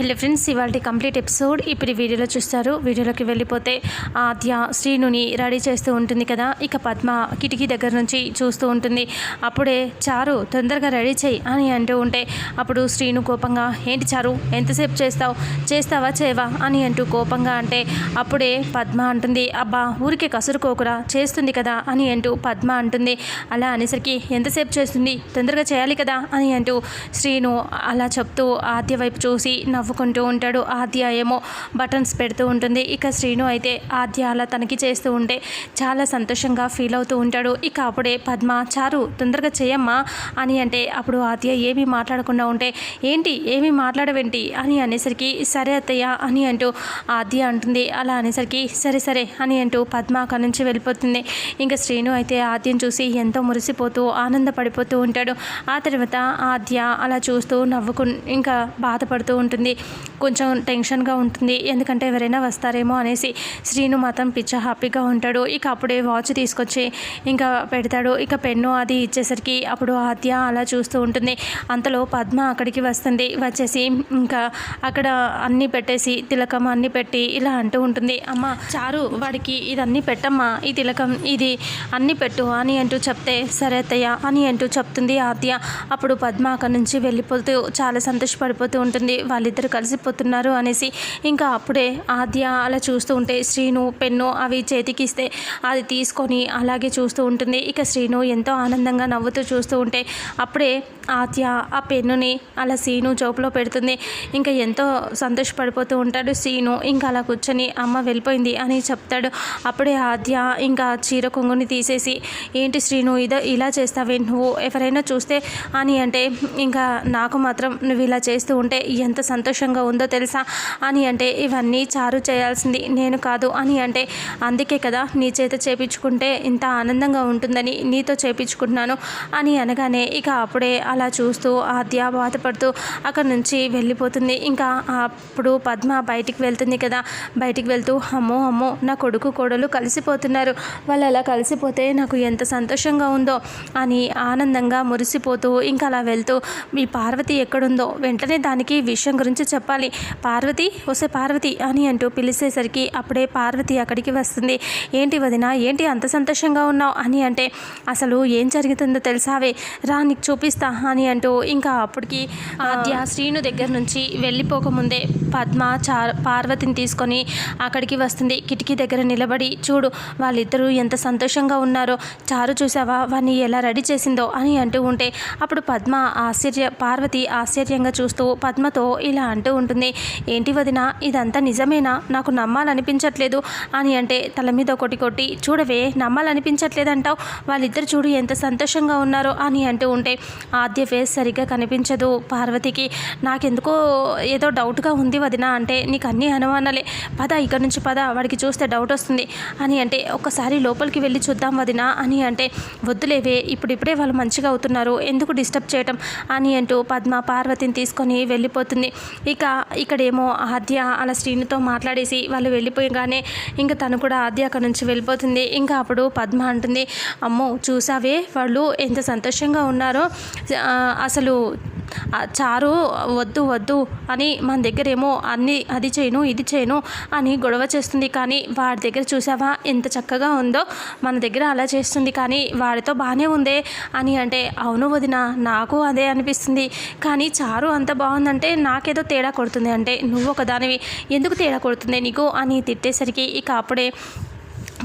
Hello friends ఇవాళ complete episode ఇప్పుడు వీడియోలో చూస్తారు. వీడియోలోకి వెళ్ళిపోతే ఆద్య శ్రీనుని రెడీ చేస్తూ ఉంటుంది కదా. ఇక పద్మ కిటికీ దగ్గర నుంచి చూస్తూ ఉంటుంది. అప్పుడే చారు తొందరగా రెడీ చేయి అని అంటూ ఉంటే అప్పుడు శ్రీను కోపంగా ఏంటి చారు ఎంతసేపు చేస్తావు? చేస్తావా చేయవా? అని అంటూ కోపంగా అంటే అప్పుడే పద్మ అంటుంది అబ్బా ఊరికే కసురుకోకురా చేస్తుంది కదా అని అంటూ పద్మ అంటుంది. అలా అనేసరికి ఎంతసేపు చేస్తుంది? తొందరగా చేయాలి కదా అని అంటూ శ్రీను అలా చెప్తూ ఆద్య వైపు చూసి నవ్వుకుంటూ ఉంటాడు ఆద్య ఏమో బటన్స్ పెడుతూ ఉంటుంది. ఇక శ్రీను అయితే ఆద్య అలా తనకి చేస్తూ ఉంటే చాలా సంతోషంగా ఫీల్ అవుతూ ఉంటాడు. ఇక అప్పుడే పద్మ చారు తొందరగా చేయమ్మా అని అంటే అప్పుడు ఆద్య ఏమీ మాట్లాడకుండా ఉంటే ఏంటి ఏమీ మాట్లాడవేంటి? అని అనేసరికి సరే అత్తయ్య అని అంటూ ఆద్య అంటుంది. అలా అనేసరికి సరే సరే అని అంటూ పద్మ అక్కడి నుంచి వెళ్ళిపోతుంది. ఇంకా శ్రీను అయితే ఆద్యం చూసి ఎంతో మురిసిపోతూ ఆనందపడిపోతూ ఉంటాడు. ఆ తర్వాత ఆద్య అలా చూస్తూ నవ్వుకు ఇంకా బాధపడుతూ ఉంటుంది. కొంచెం టెన్షన్గా ఉంటుంది. ఎందుకంటే ఎవరైనా వస్తారేమో అనేసి శ్రీను మాత్రం పిచ్చ హ్యాపీగా ఉంటాడు. ఇక అప్పుడే వాచ్ తీసుకొచ్చి ఇంకా పెడతాడు. ఇక పెన్ను అది ఇచ్చేసరికి అప్పుడు ఆద్య అలా చూస్తూ ఉంటుంది. అంతలో పద్మ అక్కడికి వస్తుంది. వచ్చేసి ఇంకా అక్కడ అన్నీ పెట్టేసి తిలకం అన్నీ పెట్టి ఇలా అంటూ ఉంటుంది. అమ్మ చారు వాడికి ఇదన్నీ పెట్టమ్మా. ఈ తిలకం ఇది అన్నీ పెట్టు అని అంటూ చెప్తే సరే అత్తయ్య అని అంటూ చెప్తుంది ఆద్య. అప్పుడు పద్మ అక్కడి నుంచి వెళ్ళిపోతూ చాలా సంతోషపడిపోతూ ఉంటుంది. వాళ్ళిద్దరు కలిసిపోతున్నారు అనేసి ఇంకా అప్పుడే ఆద్య అలా చూస్తూ ఉంటే శ్రీను పెన్ను అవి చేతికి ఇస్తే అది తీసుకొని అలాగే చూస్తూ ఉంటుంది. ఇక శ్రీను ఎంతో ఆనందంగా నవ్వుతూ చూస్తూ ఉంటే అప్పుడే ఆద్య ఆ పెన్నుని అలా సీను జోబులో పెడుతుంది. ఇంకా ఎంతో సంతోషపడిపోతూ ఉంటాడు సీను ఇంకా అలా కూర్చొని అమ్మ వెళ్ళిపోయింది అని చెప్తాడు. అప్పుడే ఆద్య ఇంకా చీర కొంగుని తీసేసి ఏంటి శ్రీను ఇదో ఇలా చేస్తావే? నువ్వు ఎవరైనా చూస్తే అని అంటే ఇంకా నాకు మాత్రం నువ్వు ఇలా చేస్తూ ఉంటే ఎంత సంతోషం సంతోషంగా ఉందో తెలుసా? అని అంటే ఇవన్నీ చారు చేయాల్సింది నేను కాదు అని అంటే అందుకే కదా నీ చేత చేపించుకుంటే ఇంత ఆనందంగా ఉంటుందని నీతో చేపించుకుంటున్నాను అని అనగానే ఇక అప్పుడే అలా చూస్తూ ఆద్య బాధపడుతూ అక్కడ నుంచి వెళ్ళిపోతుంది. ఇంకా అప్పుడు పద్మ బయటికి వెళ్తుంది కదా. బయటికి వెళ్తూ అమ్మో అమ్మో నా కొడుకు కోడలు కలిసిపోతున్నారు. వాళ్ళు అలా కలిసిపోతే నాకు ఎంత సంతోషంగా ఉందో అని ఆనందంగా మురిసిపోతూ ఇంకా అలా వెళ్తూ మీ పార్వతి ఎక్కడుందో? వెంటనే దానికి విషయం గురించి చెప్పాలి. పార్వతి వస్తే పార్వతి అని అంటూ పిలిచేసరికి అప్పుడే పార్వతి అక్కడికి వస్తుంది. ఏంటి వదిన ఏంటి అంత సంతోషంగా ఉన్నావు? అని అంటే అసలు ఏం జరుగుతుందో తెలుసావే? రా నీకు చూపిస్తా అని అంటూ ఇంకా అప్పటికి ఆద్య శ్రీను దగ్గర నుంచి వెళ్ళిపోకముందే పద్మ చా పార్వతిని తీసుకొని అక్కడికి వస్తుంది. కిటికీ దగ్గర నిలబడి చూడు వాళ్ళిద్దరూ ఎంత సంతోషంగా ఉన్నారో. చారు చూసావా వాడిని ఎలా రెడీ చేసిందో? అని అంటూ ఉంటే అప్పుడు పద్మ ఆశ్చర్య పార్వతి ఆశ్చర్యంగా చూస్తూ పద్మతో ఇలా అంటూ ఉంటుంది. ఏంటి వదిన ఇదంతా నిజమేనా? నాకు నమ్మాలనిపించట్లేదు అని అంటే తల మీద ఒకటి కొట్టి చూడవే నమ్మాలనిపించట్లేదంటావు. వాళ్ళిద్దరు చూడు ఎంత సంతోషంగా ఉన్నారో అని అంటూ ఉంటే ఆద్య ఫేస్ సరిగ్గా కనిపించదు పార్వతికి. నాకెందుకో ఏదో డౌట్గా ఉంది వదిన అంటే నీకు అన్ని అనుమానాలే. పద ఇక్కడ నుంచి పద వాడికి చూస్తే డౌట్ వస్తుంది అని అంటే ఒక్కసారి లోపలికి వెళ్ళి చూద్దాం వదిన అని అంటే వద్దులేవే ఇప్పుడిప్పుడే వాళ్ళు మంచిగా అవుతున్నారు ఎందుకు డిస్టర్బ్ చేయటం అని అంటూ పద్మ పార్వతిని తీసుకొని వెళ్ళిపోతుంది. ఇక ఇక్కడేమో ఆద్య అలా శ్రీనితో మాట్లాడేసి వాళ్ళు వెళ్ళిపోయగానే ఇంకా తను కూడా ఆద్య అక్కడ నుంచి వెళ్ళిపోతుంది. ఇంకా అప్పుడు పద్మ అంటుంది అమ్మో చూసావే వాళ్ళు ఎంత సంతోషంగా ఉన్నారో. అసలు చారు వద్దు వద్దు అని మన దగ్గర ఏమో అన్ని అది చేయను ఇది చేయను అని గొడవ చేస్తుంది. కానీ వాడి దగ్గర చూసావా ఎంత చక్కగా ఉందో. మన దగ్గర అలా చేస్తుంది కానీ వాడితో బాగానే ఉందే అని అంటే అవును వదిన నాకు అదే అనిపిస్తుంది. కానీ చారు అంత బాగుందంటే నాకేదో తేడా కొడుతుంది అంటే నువ్వు ఒకదానివి. ఎందుకు తేడా కొడుతుంది? నీకు అని తిట్టేసరికి ఇక అప్పుడే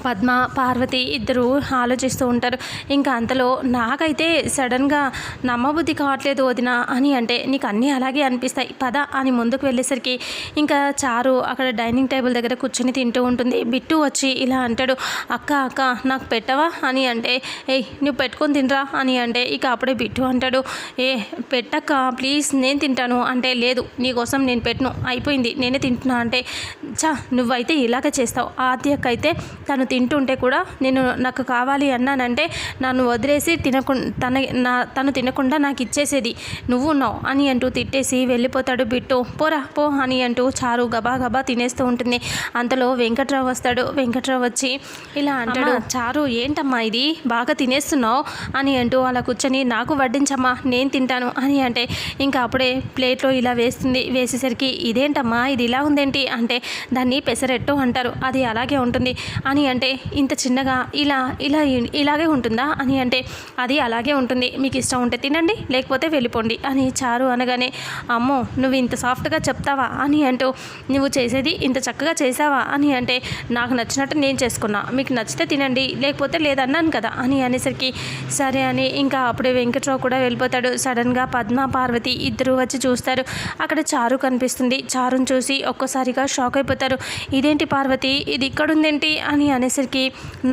పద్మ పార్వతి ఇద్దరు ఆలోచిస్తూ ఉంటారు. ఇంకా అంతలో నాకైతే సడన్గా నమ్మబుద్ధి కావట్లేదు వదిన అని అంటే నీకు అన్నీ అలాగే అనిపిస్తాయి. పద అని ముందుకు వెళ్ళేసరికి ఇంకా చారు అక్కడ డైనింగ్ టేబుల్ దగ్గర కూర్చొని తింటూ ఉంటుంది. బిట్టు వచ్చి ఇలా అంటాడు అక్క అక్క నాకు పెట్టవా? అని అంటే ఏయ్ నువ్వు పెట్టుకొని తినరా? అని అంటే ఇక అప్పుడే బిట్టు అంటాడు ఏ పెట్టక్క ప్లీజ్ నేను తింటాను. అంటే లేదు నీకోసం నేను పెట్టను. అయిపోయింది నేనే తింటున్నా. అంటే చా నువ్వైతే ఇలాగ చేస్తావు. ఆద్యకైతే తను తింటుంటే కూడా నేను నాకు కావాలి అన్నానంటే నన్ను వదిలేసి తినకు తన నా తను తినకుండా నాకు ఇచ్చేసేది. నువ్వు ఉన్నావు అని అంటూ తిట్టేసి వెళ్ళిపోతాడు బిట్టు. పోరా పో అని అంటూ చారు గబా గబా తినేస్తూ ఉంటుంది. అంతలో వెంకట్రావు వస్తాడు. వెంకట్రావు వచ్చి ఇలా అంటాడు చారు ఏంటమ్మా ఇది? బాగా తినేస్తున్నావు? అని అంటూ అలా కూర్చొని నాకు వడ్డించమ్మా నేను తింటాను. అని అంటే ఇంకా అప్పుడే ప్లేట్లో ఇలా వేస్తుంది. వేసేసరికి ఇదేంటమ్మా ఇది ఇలా ఉందేంటి? అంటే దాన్ని పెసరెట్టు అంటారు. అది అలాగే ఉంటుంది. అని అంటే ఇంత చిన్నగా ఇలా ఇలా ఇలాగే ఉంటుందా? అని అంటే అది అలాగే ఉంటుంది. మీకు ఇష్టం ఉంటే తినండి లేకపోతే వెళ్ళిపోండి అని చారు అనగానే అమ్మో నువ్వు ఇంత సాఫ్ట్గా చెప్తావా? అని అంటూ నువ్వు చేసేది ఇంత చక్కగా చేసావా అని అంటే నాకు నచ్చినట్టు నేను చేసుకున్నా. మీకు నచ్చితే తినండి లేకపోతే లేదన్నాను కదా? అని అనేసరికి సరే అని ఇంకా అప్పుడే వెంకట్రావు కూడా వెళ్ళిపోతాడు. సడన్గా పద్మ పార్వతి ఇద్దరు వచ్చి చూస్తారు. అక్కడ చారు కనిపిస్తుంది. చారుని చూసి ఒక్కసారిగా షాక్ అయిపోతారు. ఇదేంటి పార్వతి? ఇది ఇక్కడ ఉందేంటి అని అనేసరికి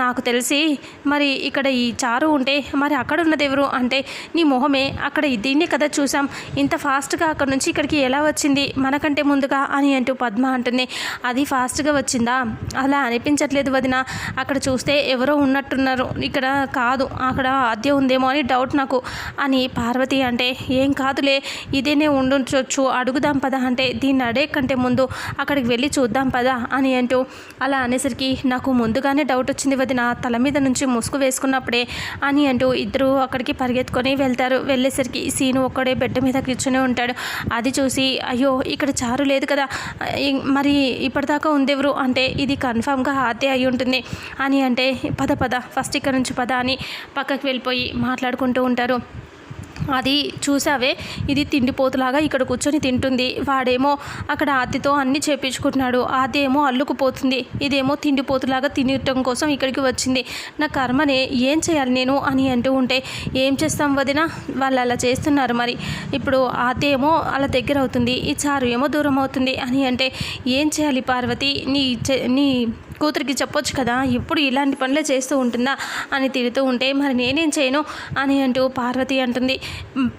నాకు తెలిసి మరి ఇక్కడ ఈ చారు ఉంటే మరి అక్కడ ఉన్నది ఎవరు? అంటే నీ మొహమే అక్కడ దీన్ని కదా చూసాం ఇంత ఫాస్ట్గా అక్కడ నుంచి ఇక్కడికి ఎలా వచ్చింది? మనకంటే ముందుగా అని అంటూ పద్మ అంటుంది. అది ఫాస్ట్గా వచ్చిందా? అలా అనిపించట్లేదు వదిన. అక్కడ చూస్తే ఎవరో ఉన్నట్టున్నారు. ఇక్కడ కాదు అక్కడ ఆద్య ఉందేమో అని డౌట్ నాకు అని పార్వతి అంటే ఏం కాదులే ఇదేనే ఉండుంచవచ్చు అడుగుదాం పద. అంటే దీన్ని అడే కంటే ముందు అక్కడికి వెళ్ళి చూద్దాం పదా అని అంటూ అలా అనేసరికి నాకు ముందు ముందుగానే డౌట్ వచ్చింది వదిన. తల మీద నుంచి ముసుగు వేసుకున్నప్పుడే అని అంటూ ఇద్దరు అక్కడికి పరిగెత్తుకొని వెళ్తారు. వెళ్ళేసరికి సీను ఒక్కడే బెడ్ మీద కూర్చొని ఉంటాడు. అది చూసి అయ్యో ఇక్కడ చారు లేదు కదా. మరి ఇప్పటిదాకా ఉందెవరు అంటే ఇది కన్ఫామ్గా హాతే అయి ఉంటుంది. అని అంటే పద పద. ఫస్ట్ ఇక్కడ నుంచి పద అని పక్కకి వెళ్ళిపోయి మాట్లాడుకుంటూ ఉంటారు. అది చూసావే? ఇది తిండిపోతులాగా ఇక్కడ కూర్చొని తింటుంది. వాడేమో అక్కడ ఆతితో అన్ని చేపించుకుంటున్నాడు. ఆతి ఏమో అల్లుకుపోతుంది. ఇదేమో తిండిపోతులాగా తినటం కోసం ఇక్కడికి వచ్చింది. నా కర్మనే ఏం చేయాలి నేను అని అంటూ ఉంటే ఏం చేస్తాం వదిన? వాళ్ళు అలా చేస్తున్నారు మరి. ఇప్పుడు ఆతి ఏమో అలా దగ్గర అవుతుంది. ఈ చారు ఏమో దూరం అవుతుంది. అని అంటే ఏం చేయాలి పార్వతి? నీ నీ కూతురికి చెప్పొచ్చు కదా ఇప్పుడు ఇలాంటి పనులే చేస్తూ ఉంటుందా అని తిడుతూ ఉంటే మరి నేనేం చేయను? అని అంటూ పార్వతి అంటుంది.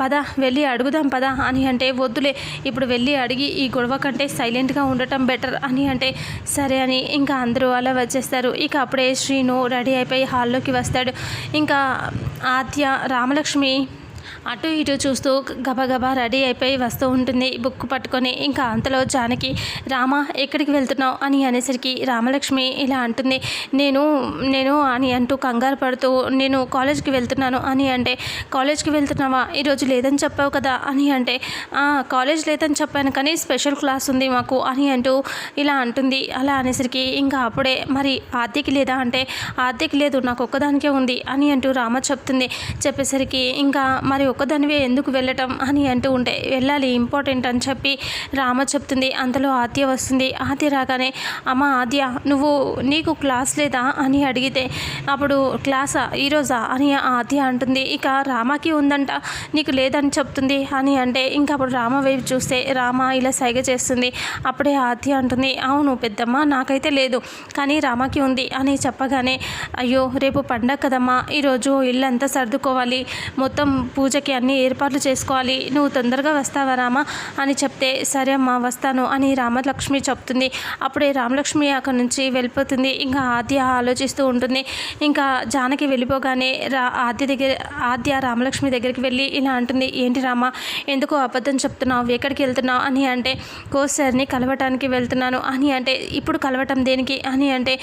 పద వెళ్ళి అడుగుదాం పద అని అంటే వద్దులే ఇప్పుడు వెళ్ళి అడిగి ఈ గొడవ కంటే సైలెంట్గా ఉండటం బెటర్ అని అంటే సరే అని ఇంకా అందరూ అలా వచ్చేస్తారు. ఇక అప్పుడే శ్రీను రెడీ అయిపోయి హాల్లోకి వస్తాడు. ఇంకా ఆద్య రామలక్ష్మి అటు ఇటు చూస్తూ గబగబా రెడీ అయిపోయి వస్తూ ఉంటుంది. బుక్ పట్టుకొని ఇంకా అంతలో జానకి రామ ఎక్కడికి వెళ్తున్నావు? అని అనేసరికి రామలక్ష్మి ఇలా అంటుంది నేను నేను అని అంటూ కంగారు పడుతూ నేను కాలేజ్కి వెళ్తున్నాను అని అంటే కాలేజ్కి వెళ్తున్నావా? ఈరోజు లేదని చెప్పావు కదా అని అంటే కాలేజ్ లేదని చెప్పాను కానీ స్పెషల్ క్లాస్ ఉంది మాకు అని అంటూ ఇలా అంటుంది. అలా అనేసరికి ఇంకా అప్పుడే మరి ఆర్థిక లేదా? అంటే ఆర్థిక లేదు నాకు ఒక్కదానికే ఉంది అని అంటూ రామ చెప్తుంది. చెప్పేసరికి ఇంకా మరి ఒక్కదానివే ఎందుకు వెళ్ళటం అని అంటూ ఉంటే వెళ్ళాలి ఇంపార్టెంట్ అని చెప్పి రామ చెప్తుంది. అంతలో ఆద్య వస్తుంది. ఆద్య రాగానే అమ్మ ఆద్య నువ్వు నీకు క్లాస్ లేదా? అని అడిగితే అప్పుడు క్లాసా? ఈరోజా? అని ఆద్య అంటుంది. ఇక రామకి ఉందంట నీకు లేదని చెప్తుంది అని అంటే ఇంకా అప్పుడు రామ వైపు చూస్తే రామ ఇలా సైగ చేస్తుంది. అప్పుడే ఆద్య అంటుంది అవును పెద్దమ్మ నాకైతే లేదు కానీ రామకి ఉంది అని చెప్పగానే అయ్యో రేపు పండగ కదమ్మా ఈరోజు ఇల్లంతా సర్దుకోవాలి. మొత్తం పూజకి అన్ని ఏర్పాట్లు చేసుకోవాలి. నువ్వు తొందరగా వస్తావా రామా? అని చెప్తే సరే అమ్మా వస్తాను అని రామలక్ష్మి చెప్తుంది. అప్పుడే రామలక్ష్మి అక్కడి నుంచి వెళ్ళిపోతుంది. ఇంకా ఆద్య ఆలోచిస్తూ ఉంటుంది. ఇంకా జానకి వెళ్ళిపోగానే రా ఆద్య దగ్గర ఆద్య రామలక్ష్మి దగ్గరికి వెళ్ళి ఇలా అంటుంది. ఏంటి రామా ఎందుకో అబద్ధం చెప్తున్నావు? ఎక్కడికి వెళ్తున్నావు? అని అంటే కోచ్ సార్ని కలవటానికి వెళ్తున్నాను. అని అంటే ఇప్పుడు కలవటం దేనికి? అని అంటే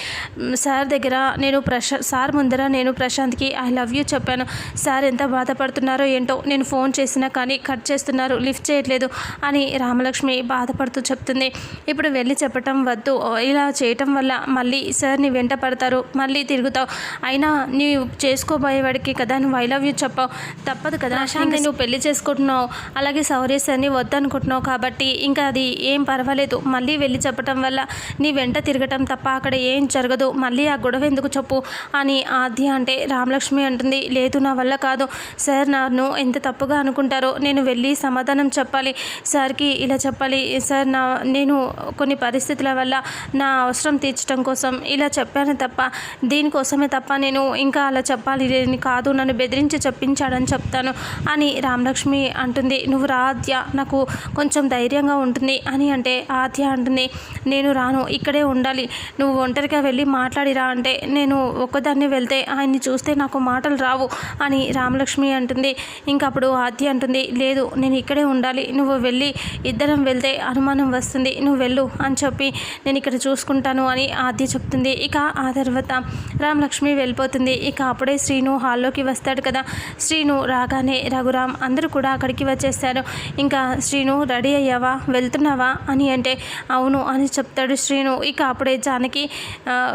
సార్ దగ్గర నేను ప్రశా సార్ ముందర నేను ప్రశాంత్కి ఐ లవ్ యూ చెప్పాను. సార్ ఎంత బాధపడుతున్నారో ఏంటో నేను ఫోన్ చేసినా కానీ కట్ చేస్తున్నారు లిఫ్ట్ చేయట్లేదు అని రామలక్ష్మి బాధపడుతూ చెప్తుంది. ఇప్పుడు వెళ్ళి చెప్పటం వద్దు. ఇలా చేయటం వల్ల మళ్ళీ సార్ నీ వెంట పడతారు మళ్ళీ తిరుగుతావు. అయినా నీవు చేసుకోబోయేవాడికి కదా నువ్వు ఐ లవ్ యూ చెప్పావు. తప్పదు కదా ప్రశాంత్ నువ్వు పెళ్ళి చేసుకుంటున్నావు. అలాగే సౌర్య సార్ని వద్దనుకుంటున్నావు కాబట్టి ఇంకా అది ఏం పర్వాలేదు. మళ్ళీ వెళ్ళి చెప్పటం వల్ల నీ వెంట తిరగటం తప్ప అక్కడ ఏం జరగదు. మళ్ళీ ఆ గొడవ ఎందుకు చెప్పు అని ఆద్య అంటే రామలక్ష్మి అంటుంది. లేదు నా వల్ల కాదు. సార్ నన్ను ఎంత తప్పుగా అనుకుంటారో నేను వెళ్ళి సమాధానం చెప్పాలి. సార్కి ఇలా చెప్పాలి. సార్ నా నేను కొన్ని పరిస్థితుల వల్ల నా అవసరం తీర్చడం కోసం ఇలా చెప్పాను తప్ప దీనికోసమే తప్ప నేను ఇంకా అలా చెప్పాలి లేని కాదు. నన్ను బెదిరించి చెప్పించాడని చెప్తాను అని రామలక్ష్మి అంటుంది. నువ్వు రాద్య నాకు కొంచెం ధైర్యంగా ఉంటుంది అని అంటే ఆద్య అంటుంది. నేను రాను ఇక్కడే ఉండాలి. నువ్వు ఒంటరిగా వెళ్ళి మాట్లాడిరా అంటే నేను ఒక్కదాన్ని వెళ్తే ఆయన్ని చూస్తే నాకు మాటలు రావు అని రామలక్ష్మి అంటుంది. ఇంకా అప్పుడు ఆద్య అంటుంది లేదు నేను ఇక్కడే ఉండాలి. నువ్వు వెళ్ళి ఇద్దరం వెళ్తే అనుమానం వస్తుంది. నువ్వు వెళ్ళు అని చెప్పి నేను ఇక్కడ చూసుకుంటాను అని ఆద్య చెప్తుంది. ఇక ఆ తర్వాత రామలక్ష్మి వెళ్ళిపోతుంది. ఇక అప్పుడే శ్రీను హాల్లోకి వస్తాడు కదా. శ్రీను రాగానే రఘురామ్ అందరూ కూడా అక్కడికి వచ్చేస్తారు. ఇంకా శ్రీను రెడీ అయ్యావా? వెళ్తున్నావా? అని అంటే అవును అని చెప్తాడు శ్రీను. ఇక అప్పుడే జానకి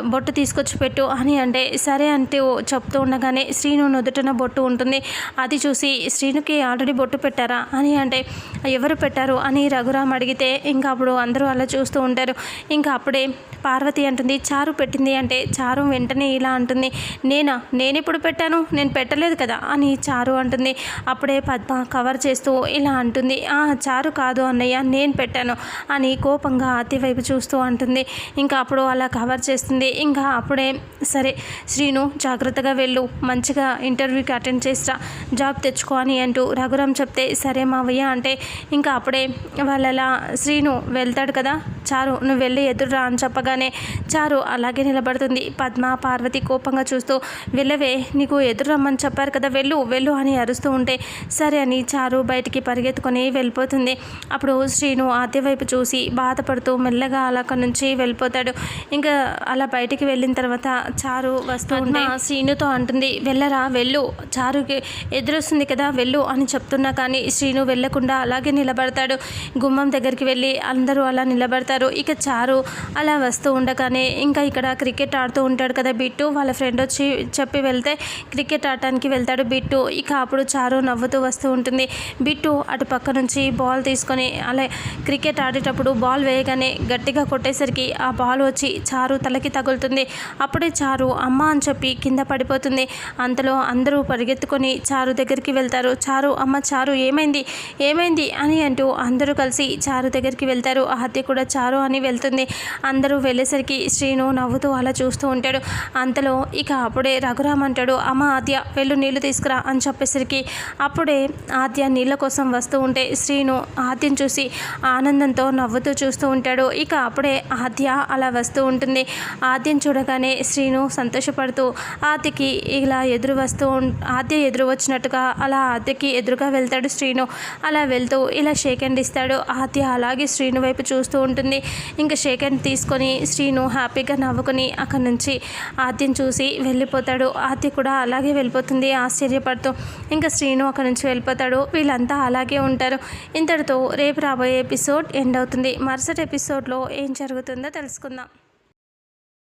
బొట్టు తీసుకొచ్చి పెట్టు అని అంటే సరే అంటూ చెప్తూ ఉండగానే శ్రీను నుదుటన బొట్టు ఉంటుంది. అది చూసి శ్రీనుకి ఆల్రెడీ బొట్టు పెట్టారా అని అంటే ఎవరు పెట్టారు? అని రఘురామ్ అడిగితే ఇంకా అప్పుడు అందరూ అలా చూస్తూ ఉంటారు. ఇంకా అప్పుడే పార్వతి అంటుంది చారు పెట్టింది అంటే చారు వెంటనే ఇలా అంటుంది నేనా? నేను ఇప్పుడు పెట్టాను? నేను పెట్టలేదు కదా? అని చారు అంటుంది అప్పుడే పద్మ కవర్ చేస్తూ ఇలా అంటుంది ఆ చారు కాదు అన్నయ్య నేను పెట్టాను అని కోపంగా అతి వైపు చూస్తూ అంటుంది. ఇంకా అప్పుడు అలా కవర్ చేస్తుంది. ఇంకా అప్పుడే సరే శ్రీను జాగ్రత్తగా వెళ్ళు. మంచిగా ఇంటర్వ్యూకి అటెండ్ చేస్తా జాబ్ తెచ్చుకో. అని అంటూ రఘురామ్ చెప్తే సరే మావయ్య అంటే ఇంకా అప్పుడే వాళ్ళలా శ్రీను వెళ్తాడు కదా. చారు నువ్వు వెళ్ళి ఎదురురా అని చెప్పగానే చారు అలాగే నిలబడుతుంది. పద్మ పార్వతి కోపంగా చూస్తూ వెళ్ళవే నీకు ఎదురు రమ్మని చెప్పారు కదా వెళ్ళు వెళ్ళు అని అరుస్తూ ఉంటే సరే అని చారు బయటికి పరిగెత్తుకొని వెళ్ళిపోతుంది. అప్పుడు శ్రీను ఆద్య వైపు చూసి బాధపడుతూ మెల్లగా అలా అక్కడి నుంచి వెళ్ళిపోతాడు. ఇంకా అలా బయటికి వెళ్ళిన తర్వాత చారు వస్తూ ఉంటే శ్రీనుతో అంటుంది వెళ్ళరా వెళ్ళు చారుకి ఎదురొస్తుంది కదా వెళ్ళు అని చెప్తున్నా కానీ శ్రీను వెళ్ళకుండా అలాగే నిలబడతాడు. గుమ్మం దగ్గరికి వెళ్ళి అందరూ అలా నిలబడతారు. ఇక చారు అలా వస్తూ ఉండగానే ఇంకా ఇక్కడ క్రికెట్ ఆడుతూ ఉంటాడు కదా బిట్టు. వాళ్ళ ఫ్రెండ్ వచ్చి చెప్పి వెళ్తే క్రికెట్ ఆడటానికి వెళ్తాడు బిట్టు. ఇక అప్పుడు చారు నవ్వుతూ వస్తూ ఉంటుంది. బిట్టు అటు పక్క నుంచి బాల్ తీసుకొని అలా క్రికెట్ ఆడేటప్పుడు బాల్ వేయగానే గట్టిగా కొట్టేసరికి ఆ బాల్ వచ్చి చారు తలకి తగులుతుంది. అప్పుడే చారు అమ్మ అని చెప్పి కింద పడిపోతుంది. అంతలో అందరూ పరిగెత్తుకొని చారు దగ్గరికి వెళ్తారు. చారు అమ్మ చారు ఏమైంది? ఏమైంది? అని అంటూ అందరూ కలిసి చారు దగ్గరికి వెళ్తారు. ఆద్య కూడా చారు అని వెళ్తుంది. అందరూ వెళ్ళేసరికి శ్రీను నవ్వుతూ అలా చూస్తూ ఉంటాడు. అంతలో ఇక అప్పుడే రఘురామ్ అంటాడు అమ్మ ఆద్య వెళ్ళు నీళ్ళు తీసుకురా అని చెప్పేసరికి అప్పుడే ఆద్య నీళ్ళ కోసం వస్తూ ఉంటే శ్రీను ఆద్యను చూసి ఆనందంతో నవ్వుతూ చూస్తూ ఉంటాడు. ఇక అప్పుడే ఆద్య అలా వస్తూ ఉంటుంది. ఆద్యను చూడగానే శ్రీను సంతోషపడుతూ ఆద్యకి ఇలా ఎదురు వస్తూ ఉం- ఆద్య ఎదురు వచ్చినట్టుగా అలా ఆద్యకి ఎదురుగా వెళ్తాడు శ్రీను. అలా వెళ్తూ ఇలా షేక్ హ్యాండ్ ఇస్తాడు. ఆద్య అలాగే శ్రీను వైపు చూస్తూ ఉంటుంది. ఇంకా షేక్ హ్యాండ్ తీసుకొని శ్రీను హ్యాపీగా నవ్వుకొని అక్కడి నుంచి ఆద్యం చూసి వెళ్ళిపోతాడు. ఆద్య కూడా అలాగే వెళ్ళిపోతుంది. ఆశ్చర్యపడుతూ ఇంకా శ్రీను అక్కడి నుంచి వెళ్ళిపోతాడు. వీళ్ళంతా అలాగే ఉంటారు. ఇంతటితో రేపు రాబోయే ఎపిసోడ్ ఎండ్ అవుతుంది. మరుసటి ఎపిసోడ్లో ఏం జరుగుతుందో తెలుసుకుందాం.